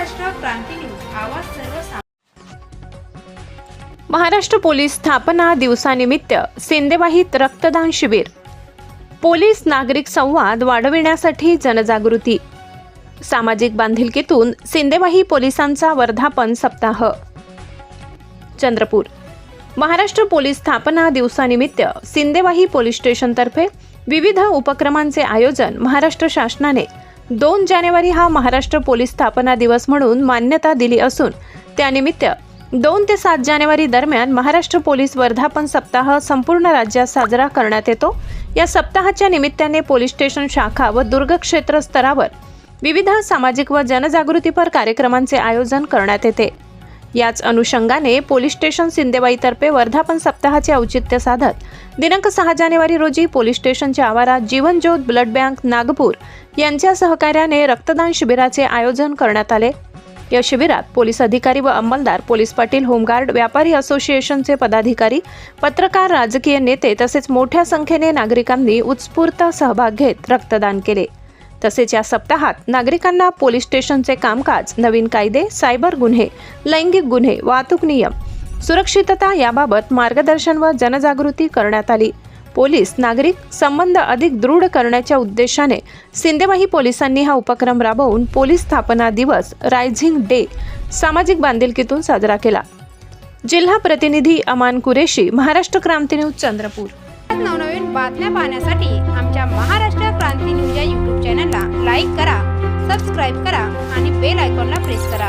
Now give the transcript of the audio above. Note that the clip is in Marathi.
क्रांती न्यूज. आवाज सर्व महाराष्ट्र पोलीस स्थापना दिवसानिमित्त सिंदेवाहीत रक्तदान शिबिर. पोलीस नागरिक संवाद वाढविण्यासाठी जनजागृती. सामाजिक बांधिलकीतून सिंदेवाही पोलिसांचा वर्धापन सप्ताह. चंद्रपूर. महाराष्ट्र पोलीस स्थापना दिवसानिमित्त सिंदेवाही पोलीस स्टेशनतर्फे विविध उपक्रमांचे आयोजन महाराष्ट्र शासनाने दोन जानेवारी हा महाराष्ट्र पोलीस स्थापना दिवस म्हणून मान्यता दिली असून त्यानिमित्त दोन ते सात जानेवारी दरम्यान महाराष्ट्र पोलीस वर्धापन सप्ताह संपूर्ण राज्यात साजरा करण्यात येतो. या सप्ताहाच्या निमित्ताने पोलीस स्टेशन शाखा व दुर्ग क्षेत्र स्तरावर विविध सामाजिक व जनजागृतीपर कार्यक्रमांचे आयोजन करण्यात येते. याच अनुषंगाने पोलीस स्टेशन सिंदेवाईतर्फे वर्धापन सप्ताहाचे औचित्य साधत दिनांक सहा जानेवारी रोजी पोलीस स्टेशनच्या आवारात जीवनज्योत ब्लड बँक नागपूर यांच्या सहकार्याने रक्तदान शिबिराचे आयोजन करण्यात आले. या शिबिरात पोलीस अधिकारी व अंमलदार पोलीस पाटील होमगार्ड व्यापारी असोसिएशनचे पदाधिकारी पत्रकार राजकीय नेते तसेच मोठ्या संख्येने नागरिकांनी उत्स्फूर्त सहभाग घेत रक्तदान केले. तसेच या सप्ताहात नागरिकांना पोलीस स्टेशनचे कामकाज नवीन कायदे सायबर गुन्हे लैंगिक गुन्हे वाहतूक नियम सुरक्षितता याबाबत मार्गदर्शन व जनजागृती करण्यात आली. पोलीस नागरिक संबंध अधिक दृढ करण्याच्या उद्देशाने सिंदेवाही पोलिसांनी हा उपक्रम राबवून पोलीस स्थापना दिवस रायझिंग डे सामाजिक बांधिलकीतून साजरा केला. जिल्हा प्रतिनिधी अमान कुरेशी महाराष्ट्र क्रांती न्यूज चंद्रपूर. नवनवीन बातम्या पाहण्यासाठी आमच्या महाराष्ट्र क्रांती न्यूज या यूट्यूब चॅनलला लाईक करा सबस्क्राईब करा आणि बेल आयकॉनला प्रेस करा.